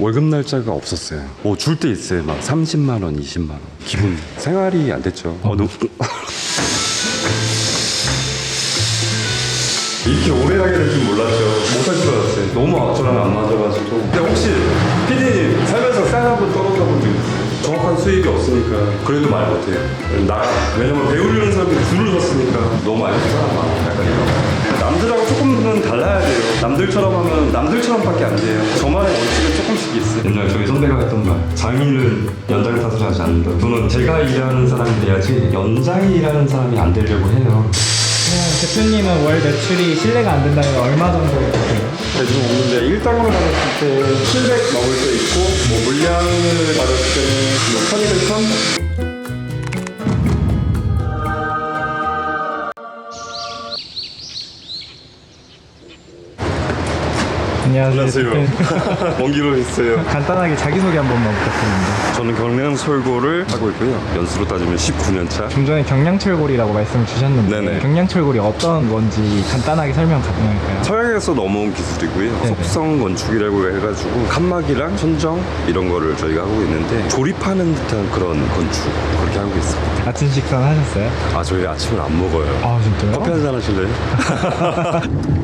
월급 날짜가 없었어요. 뭐 줄 때 있어요. 막 30만 원, 20만 원. 기분 생활이 안 됐죠. 어, 너무 이렇게 오래 하게 될 줄 몰랐죠. 못할 줄 알았어요. 너무 저랑 안 맞아가지고. 근데 혹시 피디님 살면서 쌀 한번 떨어져 본 적 있어요? 정확한 수입이 없으니까 그래도 말 못해요. 나 왜냐면 배우려는 사람들이 줄을 섰으니까 너무 많이 사람 약간 이런. 남들하고 조금은 달라야 돼요. 남들처럼 하면 남들처럼밖에 안 돼요. 저만의 원칙은 조금씩 있어요. 옛날 저희 선배가 했던 말 장인은 연장 탓을 하지 않는다 저는 제가 일하는 사람이 돼야지 연장이 일하는 사람이 안 되려고 해요 그냥 대표님은 월 매출이 신뢰가 안 된다면 얼마 정도 되세요? 대충 없는데 일당으로 받았을 때 700 넘을 때 있고 뭐 물량을 받았을 때는 뭐 1200, 1000? 안녕하세요. 먼 길로 했어요. 간단하게 자기소개 한 번만 부탁드립니다. 저는 경량 철골을 하고 있고요. 연수로 따지면 19년 차. 좀 전에 경량철골이라고 말씀을 주셨는데 네네. 경량철골이 어떤 건지 간단하게 설명 가능할까요? 서양에서 넘어온 기술이고요. 네네. 속성 건축이라고 해가지고 칸막이랑 천정 이런 거를 저희가 하고 있는데 조립하는 듯한 그런 건축 그렇게 하고 있습니다. 아침 식사는 하셨어요? 아 저희 아침을 안 먹어요. 아 진짜요? 커피 한잔 하실래요?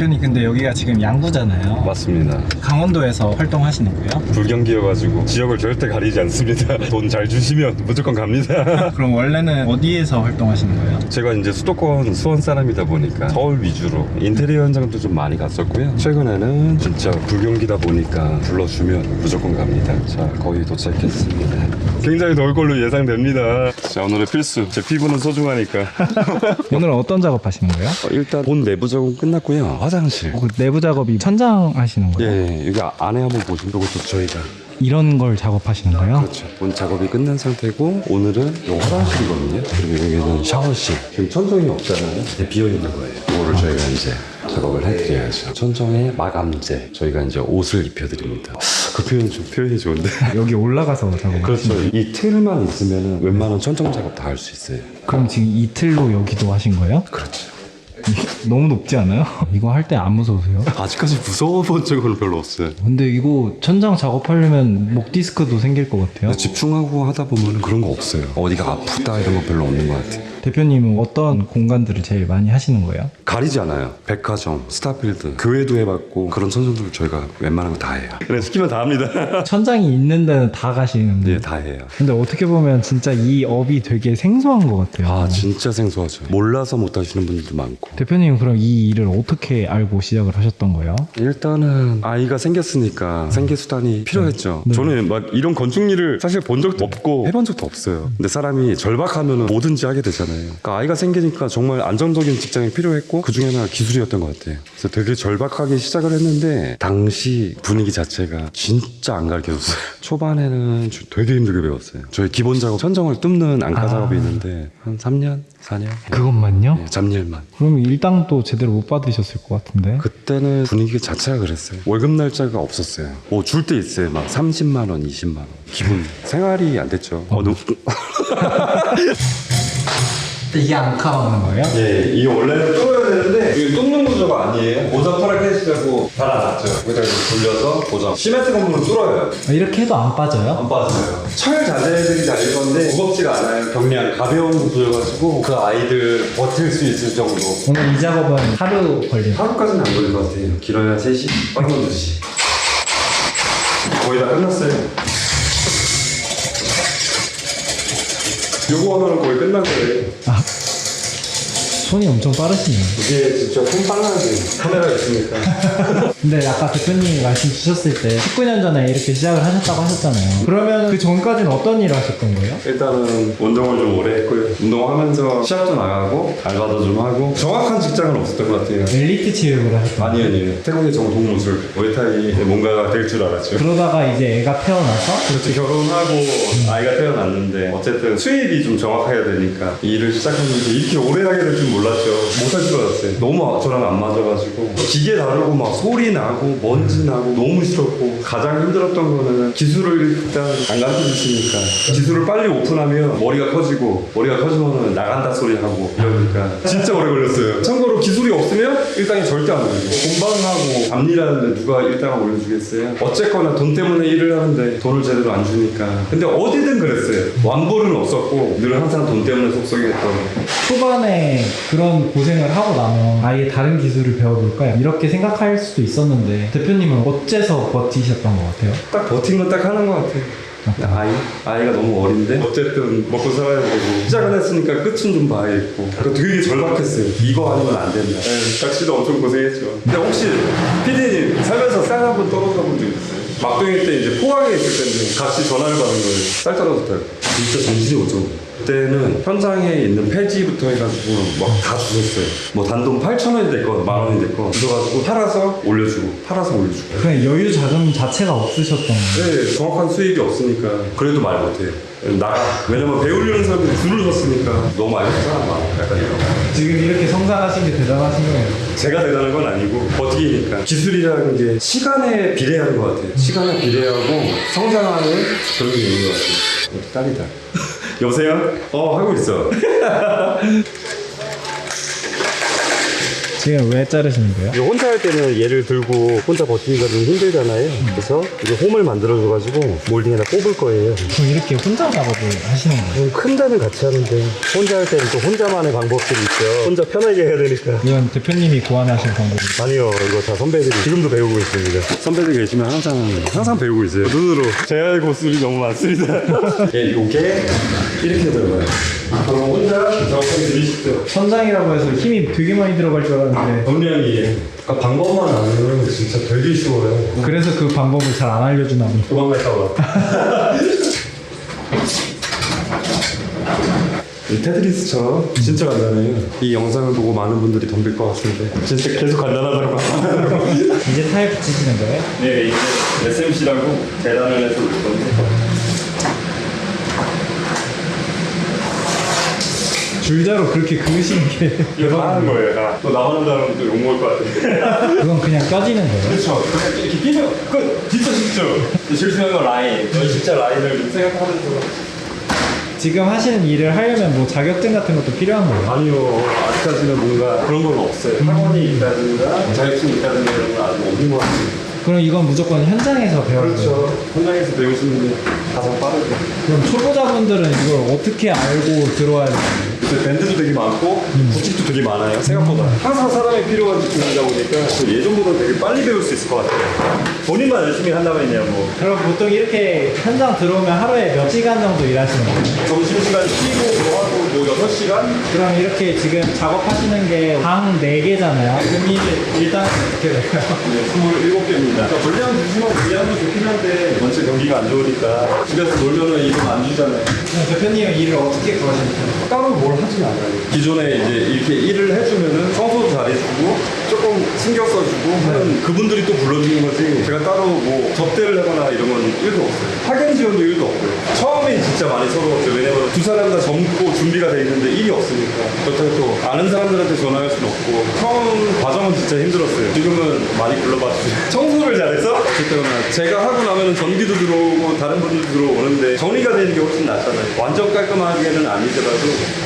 대표님 근데 여기가 지금 양구잖아요. 맞습니다. 강원도에서 활동하시는 거예요? 불경기여가지고 지역을 절대 가리지 않습니다. 돈 잘 주시면 무조건 갑니다. 그럼 원래는 어디에서 활동하시는 거예요? 제가 이제 수도권 수원 사람이다 보니까 서울 위주로 인테리어 현장도 좀 많이 갔었고요. 최근에는 진짜 불경기다 보니까 불러주면 무조건 갑니다. 자, 거의 도착했습니다. 굉장히 더울 걸로 예상됩니다. 자, 오늘의 필수. 제 피부는 소중하니까. 오늘은 어떤 작업 하시는 거예요? 어, 일단 본 내부 작업 끝났고요. 화장실. 그 내부 작업이 천장 하시는 거예요? 예, 여기 안에 한번 보시면 이것도 저희가 이런 걸 작업하시는 거예요? 그렇죠. 본 작업이 끝난 상태고 오늘은 요 화장실이거든요. 그리고 여기는 샤워실. 지금 천정이 없잖아요. 비어 있는 거예요. 이거를 저희가 이제 작업을 해드려야죠. 천정에 마감재. 저희가 이제 옷을 입혀드립니다. 그 표현 좀 표현이 좋은데. 여기 올라가서 작업을 그렇죠. 이 틀만 있으면 웬만한 천정 작업 다 할 수 있어요. 그럼 지금 이틀로 여기도 하신 거예요? 그렇죠. 너무 높지 않아요? 이거 할 때 안 무서우세요? 아직까지 무서워 본 적은 별로 없어요. 근데 이거 천장 작업하려면 목 디스크도 생길 것 같아요. 집중하고 하다 보면 그런 거 없어요. 어디가 아프다 이런 거 별로 없는 것 같아요. 대표님은 어떤 공간들을 제일 많이 하시는 거예요? 가리지 않아요. 백화점, 스타필드, 교회도 해봤고 그런 선수들 저희가 웬만한 거 다 해요. 그래 시키면 다 합니다. 천장이 있는 데는 다 가시는데. 예, 다 해요. 근데 어떻게 보면 진짜 이 업이 되게 생소한 것 같아요. 아 진짜 생소하죠. 몰라서 못 하시는 분들도 많고. 대표님은 그럼 이 일을 어떻게 알고 시작을 하셨던 거예요? 일단은 아이가 생겼으니까 생계 수단이 필요했죠. 저는 막 이런 건축 일을 사실 본 적도 없고 해본 적도 없어요. 근데 사람이 절박하면 뭐든지 하게 되잖아요. 그러니까 아이가 생기니까 정말 안정적인 직장이 필요했고 그 중에 하나가 기술이었던 것 같아요. 그래서 되게 절박하게 시작을 했는데 당시 분위기 자체가 진짜 안 가르쳐줬어요. 초반에는 저- 되게 힘들게 배웠어요. 저희 기본 작업 천정을 뚫는 안가 아. 작업이 있는데 한 3년, 4년. 그것만요? 예, 잡일만. 그럼 일당도 제대로 못 받으셨을 것 같은데. 그때는 분위기 자체가 그랬어요. 월급 날짜가 없었어요. 뭐 줄 때 있어요. 막 30만 원, 20만 원. 기분 생활이 안 됐죠. 어, 너무 이게 앙카 막는 거예요? 예, 이게 원래는 뚫어야 되는데 이게 뚫는 구조가 아니에요. 고정 타락해시라고 달아놨죠. 여기다 이렇게 돌려서 고정. 시멘트 건물은 뚫어요. 아, 이렇게 해도 안 빠져요? 안 빠져요. 철 자재들이 달릴 건데 무겁지가 않아요. 경량 가벼운 구조여가지고 그 아이들 버틸 수 있을 정도. 오늘 이 작업은 하루 걸려요. 하루까지는 안 걸릴 것 같아요. 길어야 3시, 빠르면 2시. 거의 다 끝났어요. 요거 하나는 거의 끝난 거예요. 아, 손이 엄청 빠르시네요. 이게 진짜 손 빨라야 돼요. 카메라 있으니까. 근데 아까 대표님이 말씀 주셨을 때 19년 전에 이렇게 시작을 하셨다고 하셨잖아요. 그러면 그 전까지는 어떤 일을 하셨던 거예요? 일단은 운동을 좀 오래 했고요. 운동하면서 시합도 나가고 알바도 좀 하고 정확한 직장은 없었던 것 같아요. 엘리트 체육을 하셨던 아니요, 아니요. 태국의 정통 무술, 무에타이 뭔가가 될 줄 알았죠. 그러다가 이제 애가 태어나서 그렇지 결혼하고 아이가 태어났는데 어쨌든 수입이 좀 정확해야 되니까 이 일을 시작했는데 이렇게 오래 하게 될줄 놀랐 죠. 못할 줄 알았어요. 너무 저랑 안 맞아가지고 기계 다루고 막 소리 나고 먼지 나고 너무 싫었고 가장 힘들었던 거는 기술을 일단 안 가르쳐 주시니까 기술을 빨리 오픈하면 머리가 커지고 머리가 커지면 나간다 소리 하고 이러니까 진짜 오래 걸렸어요. 참고로 기술이 없으면 일당이 절대 안 올리고 공방하고 밤일하는데 누가 일당을 올려주겠어요? 어쨌거나 돈 때문에 일을 하는데 돈을 제대로 안 주니까 근데 어디든 그랬어요. 완볼은 없었고 늘 항상 돈 때문에 속썩이했던 초반에 그런 고생을 하고 나면 아예 다른 기술을 배워볼까 이렇게 생각할 수도 있었는데 대표님은 어째서 버티셨던 것 같아요? 딱 버틴 건 딱 하는 것 같아요. 아이? 아이가 너무 어린데? 어쨌든 먹고 살아야 되고 시작은 했으니까 끝은 좀 봐야겠고 그 되게 절박했어요. 이거 아니면 안 된다. 낚시도 엄청 고생했죠. 근데 혹시 피디님 살면서 쌀 한 번 떨어져 본적 있어요? 막둥이 때 이제 포항에 있을 때인데 같이 전화를 받은 거예요. 쌀 떨어졌다고. 진짜 정신이 오죠. 그때는 현장에 있는 폐지부터 해가지고 막 다 주셨어요. 뭐 단돈 8천 원이 됐건 만 원이 됐건 주셔가지고 팔아서 올려주고 팔아서 올려주고 그냥 여유 자금 자체가 없으셨던 거예요. 네, 정확한 수익이 없으니까 그래도 말 못해요. 나가. 왜냐면 배우려는 사람들이 줄을 섰으니까 너무 사람 많아. 약간 이런. 지금 이렇게 성장하신 게 대단하신 거예요. 제가 대단한 건 아니고 버티기니까 기술이라는 게 시간에 비례하는 것 같아요. 시간에 비례하고 성장하는 그런 게 있는 것 같아요. 우리 딸이다. 여보세요? 어 하고 있어. 지금 왜 자르시는 거예요? 이거 혼자 할 때는 얘를 들고 혼자 버티기가 좀 힘들잖아요. 그래서 이제 홈을 만들어줘가지고 몰딩에다 꼽을 거예요. 그럼 이렇게 혼자 작업을 하시는 거예요? 좀큰 데는 같이 하는데 혼자 할 때는 또 혼자만의 방법들이 있죠. 혼자 편하게 해야 되니까. 이건 대표님이 고안하신 방법이에요. 아니요, 이거 다 선배들이 지금도 배우고 있습니다. 선배들 계시면 항상 항상 배우고 있어요. 눈으로 제할 고수이 너무 많습니다. 예, 요게 이렇게 들어가요. 그럼 혼자 정확하게 들이십시오. 선장이라고 해서 힘이 되게 많이 들어갈 줄 알았는데 정량이 그러니까 방법만 알면 진짜 되게 쉬워요. 그래서 그 방법을 잘 안 알려주나. 도망갈까 봐. 이 테트리스처럼 진짜 간단해요. 이 영상을 보고 많은 분들이 덤빌 것 같은데 진짜 계속 간단하다고. 이제 타일 붙이시는 거예요? 네, 이제 SMC라고 계단을 해서 올 건데. 줄자로 그렇게 그으시는 게 이거 다 하는 거예요, 다. 또 나가는 다음에 또 욕먹을 것 같은데. 그건 그냥 껴지는 거예요? 그렇죠. 그냥 이렇게 끼면 끝! 진짜 쉽죠? 실수한 건 라인. 진짜 라인을 좀 생각하면서. 지금 하시는 일을 하려면 뭐 자격증 같은 것도 필요한 거예요? 아니요, 아직까지는 뭔가 그런 건 없어요. 학원이 있다든가, 자격증이 있다든가 이런 건 아직 없는 것 같아요. 그럼 이건 무조건 현장에서 배워야 돼요? 그렇죠. 현장에서 배우시는 게 가장 빠르죠. 그럼 초보자분들은 이걸 어떻게 알고 들어와야 돼요? 요새 밴드도 되게 많고 부칙도 되게 많아요 생각보다 항상 사람이 필요한 직종이다 보니까 예전보다 되게 빨리 배울 수 있을 것 같아요 본인만 열심히 한다면 그냥 뭐 그럼 보통 이렇게 현장 들어오면 하루에 몇 시간 정도 일하시는 거예요? 점심시간 쉬고 뭐 하고 뭐 6시간? 그럼 이렇게 지금 작업하시는 게 방 4개잖아요. 금일 일단 어떻게 돼요? 네, 27개입니다 그러니까 분량 주시면 분량도 좋긴 한데 원체 경기가 안 좋으니까 집에서 놀면은 이름 안 주잖아요 그럼 대표님은 일을 어떻게 구하시는 거예요? 따로 뭘 하진 않아요. 기존에 이제 이렇게 일을 해주면은 청소도 잘해주고 조금 신경 써주고 하는 그분들이 또 불러주는 거지. 제가 따로 뭐 접대를 하거나 이런 건 1도 없어요. 학연 지원도 1도 없고요. 처음에 진짜 많이 서러웠죠. 왜냐면 두 사람 다 젊고 준비가 돼 있는데 일이 없으니까. 그렇다고 또 아는 사람들한테 전화할 수는 없고 처음 과정은 진짜 힘들었어요. 지금은 많이 불러봐 주세요. 청소를 잘해서 어쨌든 제가 하고 나면은 전기도 들어오고 다른 분들도 들어오는데 정리가 되는 게 훨씬 낫잖아요. 완전 깔끔하게는 아니더라도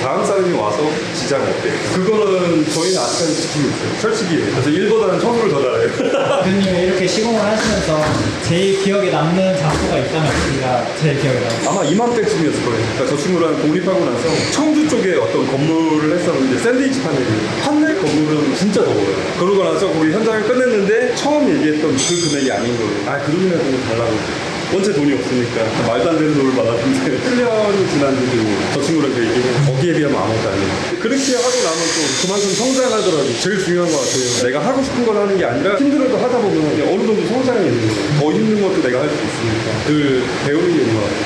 다음 사람이 와서 지장 없대요. 그거는 저희는 아직까지 지키고 있어요. 철칙이 에요. 그래서 일보다는 청소를 더 잘해요. 대표님은 이렇게 시공을 하시면서 제일 기억에 남는 장소가 있다면 어디가 제일 기억에 남아요? 아마 이맘때쯤이었을 거예요. 그러니까 저 친구랑 독립하고 나서 청주 쪽에 어떤 건물을 했었는데 샌드위치 파넬이에요. 판넬 건물은 진짜 더워요. 그러고 나서 거기 현장을 끝냈는데 처음 얘기했던 그 금액이 아닌 거예요. 아, 그 돈이나 좀 달라고. 원체 돈이 없으니까? 말도 안 되는 돈을 받았는데. 1년이 지났는데도 저 친구랑 그 얘기해 거기에 비하면 아무것도 아니에요. 그렇게 하고 나면 또 그만큼 성장하더라고요 제일 중요한 것 같아요. 내가 하고 싶은 걸 하는 게 아니라 힘들어도 하다 보면 어느 정도 성장이 있는 거예요. 더 힘든 것도 내가 할 수 있으니까. 그 배우는 게 있는 것 같아요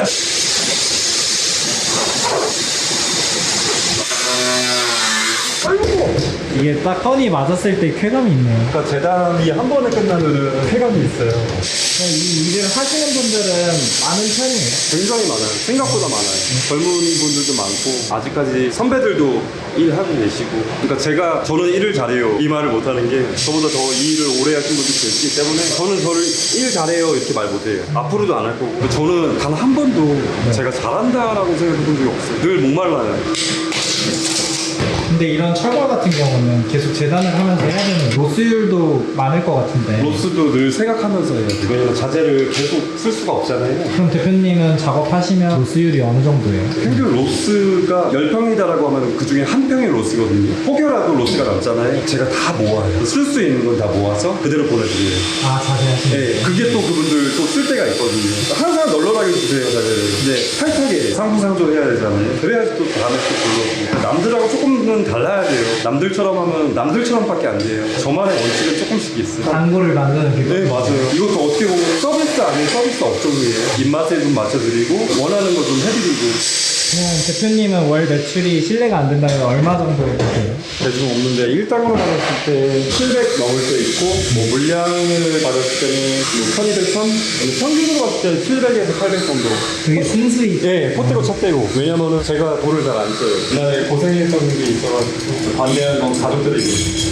아 이게 딱 턴이 맞았을 때 쾌감이 있네요. 그러니까 재단이 한 번에 끝나면은 쾌감이 있어요. 이 일을 하시는 분들은 많은 편이에요. 굉장히 많아요. 생각보다 많아요. 젊은 분들도 많고 아직까지 선배들도 일하고 계시고. 그러니까 제가 저는 일을 잘해요 이 말을 못하는 게 저보다 더 이 일을 오래 하신 분들이 계시기 때문에 저는 저를 일 잘해요 이렇게 말 못해요. 앞으로도 안 할 거고. 저는 단 한 번도 제가 잘한다라고 생각해 본 적이 없어요. 늘 목말라요. 근데 이런 철거 같은 경우는 계속 재단을 하면서 해야 되는 로스율도 많을 것 같은데. 로스도 늘 생각하면서 해요. 왜냐면 자재를 계속 쓸 수가 없잖아요. 그럼 대표님은 작업하시면 로스율이 어느 정도예요? 평균 로스가 10평이다라고 하면 그 중에 한 평이 로스거든요. 혹여라도 로스가 남잖아요. 제가 다 모아요. 쓸 수 있는 건 다 모아서 그대로 보내드려요. 아 자세하시네. 네, 그게 또 그분들 또 쓸 때가 있거든요. 항상 널널하게 주세요, 자재를. 근데 타이트하게 상부상조 해야 되잖아요. 그래야지 또 다음에 또 불러오고. 남들하고 조금은 달라야 돼요. 남들처럼 하면 남들처럼밖에 안 돼요. 저만의 원칙은 조금씩 있어요. 단골을 만드는 게. 네 맞아요 이것도 어떻게 보면 서비스 아닌 서비스 업종이에요 입맛에 좀 맞춰드리고 원하는 거 좀 해드리고 그냥 대표님은 월 매출이 신뢰가 안 된다면 얼마 정도에 보세요? 대충 없는데 일당으로 받았을 때 700 넘을 때 있고 뭐 물량을 받았을 때는 뭐 1200, 1000 근데 평균으로 봤을 때 700에서 800 정도. 그게 순수익. 예, 포테고 첫 떼고 왜냐면은 제가 돈을 잘 안 써요. 그날에 고생했던 게 있어가지고 반대한 건 가족들에게.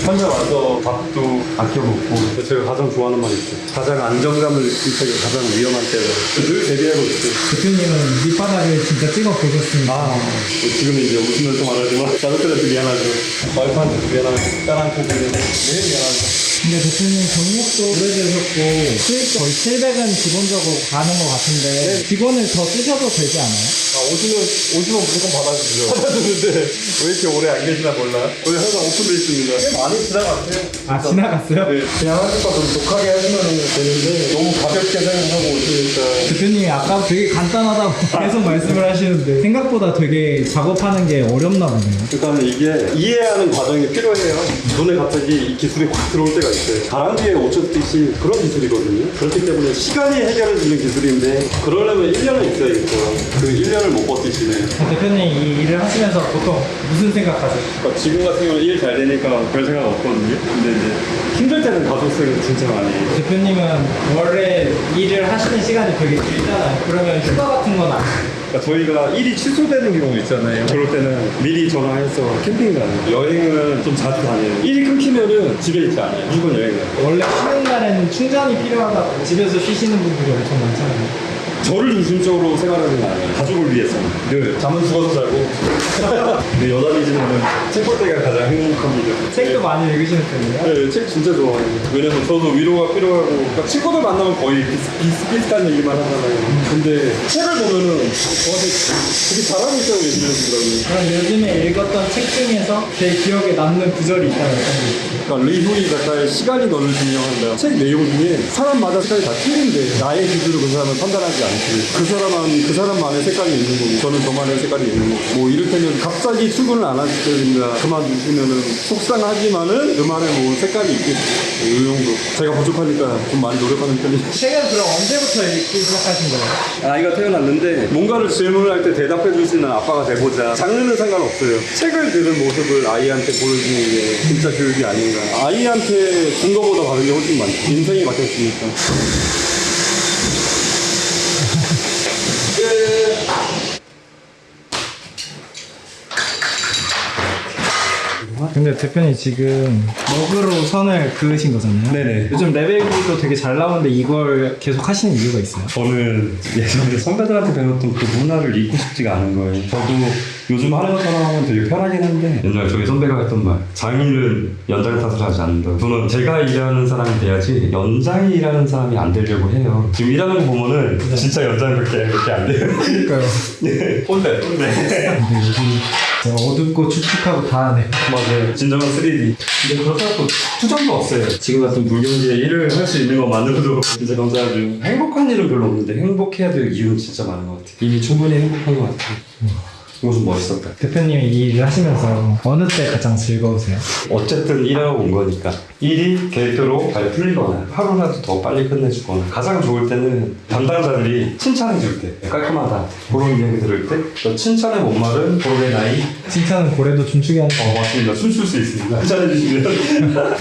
혼자 와서 밥도 아껴 먹고. 제가 가장 좋아하는 말이 있죠. 가장 안정감을 느낄 때가 가장 위험한 때다. 늘 대비하고 있어요. 대표님은 밑바닥을 진짜 찍어 보셨 으니까. 아, 지금 이제 웃으면서 말하지만 가족들한테 미안하죠. 와이프한테도 미안하고 딸한테도 미안하고 미안하죠. 근데 대표님 경력도 오래되셨고 수익 거의 700은 기본적으로 가는 것 같은데 직원을 더 쓰셔도 되지 않아요? 아, 오시면 오시면 무조건 받아주죠. 받아주는데 왜 이렇게 오래 안 계시나 몰라. 저희 항상 오픈돼 있습니다. 꽤 많이 지나갔어요. 아 지나갔어요? 네, 그냥 하실 거좀 독하게 하시면 되는데 너무 가볍게 생각하고 오시니까 대표님이 아까 되게 간단하다고 계속 말씀을 하시는데 생각보다 되게 작업하는 게 어렵나 보네요. 그러니까 이게 이해하는 과정이 필요해요. 눈에 갑자기 이 기술이 확 들어올 때가 있어요. 바람기에 5초 뛰시 그런 기술이거든요. 그렇기 때문에 시간이 해결해 주는 기술인데 그러려면 1년은 있어야겠죠. 그 1년을 못 버티시네요. 대표님 이 일을 하시면서 보통 무슨 생각하세요? 그러니까 지금 같은 경우는 일 잘 되니까 별 생각 없거든요. 근데 이제 힘들 때는 가족생 진짜 많이 해요. 대표님은 원래 일을 하시는 시간이 되게 길잖아요. 그러면 휴가 같은 건 안. 그러니까 저희가 일이 취소되는 경우 있잖아요. 그럴 때는 미리 전화해서 캠핑 가는 여행은 좀 자주 다녀요. 일이 끊기면은 집에 있지 않아요. 무조건 여행 가요. 원래 쉬는 날에는 충전이 필요하다고 집에서 쉬시는 분들이 엄청 많잖아요. 저를 중심적으로 생활하는 게 아니에요. 가족을 위해서. 늘 잠은 죽어서 자고. 근데 여담이지만은 책볼 때가 가장 행복합니다. 책도 많이 읽으시는 편이에요? 네, 책 진짜 좋아해요. 왜냐면 저도 위로가 필요하고, 그러니까 친구들 만나면 거의 비슷, 비슷, 비슷한 얘기만 하잖아요. 근데 책을 보면은 저한테 되게 잘하고 있다고 얘기해주더라고요. 그럼 요즘에 읽었던 책 중에서 제일 기억에 남는 구절이 있다면 어떤 게 있어요? 그러니까 리후이 작가의 시간이 너를 증명한다. 책 내용 중에 사람마다 색깔이 다 틀린데 나의 기준으로 그 사람을 판단하지 않고 그 사람은 그 사람만의 색깔이 있는 거고 저는 저만의 색깔이 있는 거고 뭐 이를테면 갑자기 출근을 안 하실 때입니다. 그만두시면은 속상하지만은 그만의 뭐 색깔이 있겠죠. 이 정도. 제가 부족하니까 좀 많이 노력하는 편이에요. 책은 그럼 언제부터 읽기 시작하신 거예요? 아이가 태어났는데 뭔가를 질문을 할 때 대답해 줄수 있는 아빠가 돼보자 장르는 상관없어요 책을 드는 모습을 아이한테 보여주는 게 진짜 교육이 아닌가 아이한테 준 거보다 받은 게 훨씬 많죠 인생이 바뀌었으니까 근데 대표님 지금 먹으로 선을 그으신 거잖아요? 네네. 요즘 레벨도 되게 잘 나오는데 이걸 계속 하시는 이유가 있어요? 저는 예전에 선배들한테 배웠던 그 문화를 잊고 싶지가 않은 거예요. 저도 요즘 하는 것처럼 하면 되게 편하긴 한데 옛날 저희 선배가 했던 말 장인은 연장 탓을 하지 않는다. 저는 제가 일하는 사람이 돼야지 연장이 일하는 사람이 안 되려고 해요. 지금 일하는 거 보면은 진짜 연장이 그렇게 그렇게 안 돼요. 그러니까요. 네. 근데 여기 진짜 어둡고 축축하고 다 하네. 맞아요. 진정한 3D. 근데 그렇다고 투정도 없어요. 지금 같은 불경기에 일을 할 수 있는 것만으로도 진짜 감사하죠. 행복한 일은 별로 없는데 행복해야 될 이유는 진짜 많은 것 같아요. 이미 충분히 행복한 것 같아요. 옷은 멋있었다. 대표님이 이 일을 하시면서 어느 때 가장 즐거우세요? 어쨌든 일하고 온 거니까. 일이 계획대로 잘 풀리거나 하루라도 더 빨리 끝내주거나 가장 좋을 때는 담당자들이 칭찬해 줄 때 깔끔하다. 그런 이야기 들을 때또 칭찬의 못 말은 고래 나이. 칭찬은 고래도 춤추게 하는 어 맞습니다. 춤출 수 있습니다. 칭찬해 주시면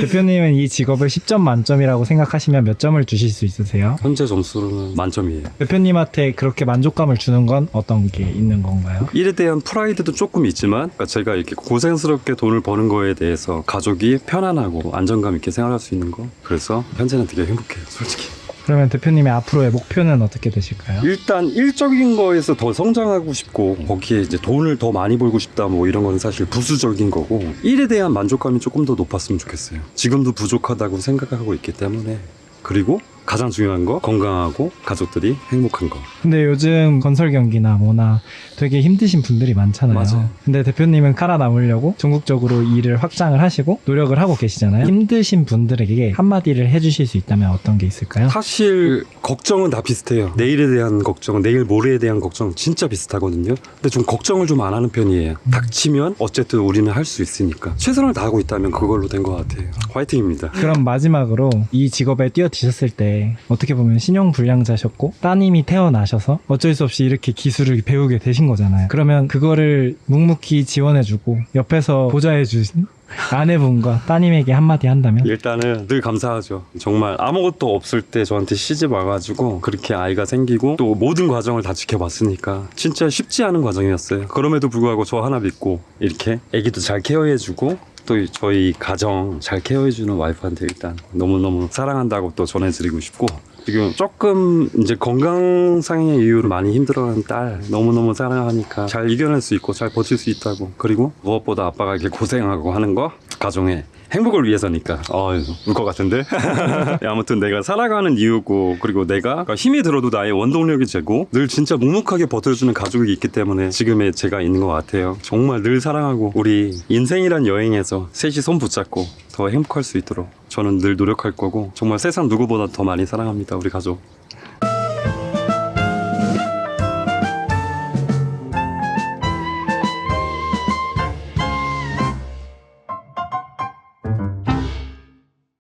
대표님은 이 직업을 10점 만점이라고 생각하시면 몇 점을 주실 수 있으세요? 현재 점수로는 만점이에요 대표님한테 그렇게 만족감을 주는 건 어떤 게 있는 건가요? 일에 대한 프라이드도 조금 있지만 그러니까 제가 이렇게 고생스럽게 돈을 버는 거에 대해서 가족이 편안하고 안정감 있게 생활할 수 있는 거 그래서 현재는 되게 행복해요 솔직히 그러면 대표님의 앞으로의 목표는 어떻게 되실까요? 일단 일적인 거에서 더 성장하고 싶고 거기에 이제 돈을 더 많이 벌고 싶다 뭐 이런 거는 사실 부수적인 거고 일에 대한 만족감이 조금 더 높았으면 좋겠어요 지금도 부족하다고 생각하고 있기 때문에 그리고 가장 중요한 거 건강하고 가족들이 행복한 거 근데 요즘 건설 경기나 뭐나 되게 힘드신 분들이 많잖아요. 맞아요. 근데 대표님은 살아남으려고 전국적으로 일을 확장을 하시고 노력을 하고 계시잖아요. 힘드신 분들에게 한마디를 해주실 수 있다면 어떤 게 있을까요? 사실 걱정은 다 비슷해요. 내일에 대한 걱정, 내일 모레에 대한 걱정 진짜 비슷하거든요. 근데 좀 걱정을 좀 안 하는 편이에요. 닥치면 어쨌든 우리는 할 수 있으니까 최선을 다하고 있다면 그걸로 된 것 같아요. 화이팅입니다. 그럼 마지막으로 이 직업에 뛰어드셨을 때 어떻게 보면 신용 불량자셨고 따님이 태어나셔서 어쩔 수 없이 이렇게 기술을 배우게 되신 거잖아요. 그러면 그거를 묵묵히 지원해주고 옆에서 보좌해주신 아내분과 따님에게 한마디 한다면 일단은 늘 감사하죠. 정말 아무것도 없을 때 저한테 시집 와가지고 그렇게 아이가 생기고 또 모든 과정을 다 지켜봤으니까 진짜 쉽지 않은 과정이었어요. 그럼에도 불구하고 저 하나 믿고 이렇게 아기도 잘 케어해주고 또 저희 가정 잘 케어해주는 와이프한테 일단 너무너무 사랑한다고 또 전해드리고 싶고 지금 조금 이제 건강상의 이유로 많이 힘들어하는 딸 너무너무 사랑하니까 잘 이겨낼 수 있고 잘 버틸 수 있다고 그리고 무엇보다 아빠가 이렇게 고생하고 하는 거 가정에 행복을 위해서니까. 어울것 같은데? 야, 아무튼 내가 살아가는 이유고 그리고 내가 그러니까 힘이 들어도 나의 원동력이 되고 늘 진짜 묵묵하게 버텨주는 가족이 있기 때문에 지금의 제가 있는 것 같아요. 정말 늘 사랑하고 우리 인생이란 여행에서 셋이 손 붙잡고 더 행복할 수 있도록 저는 늘 노력할 거고 정말 세상 누구보다 더 많이 사랑합니다 우리 가족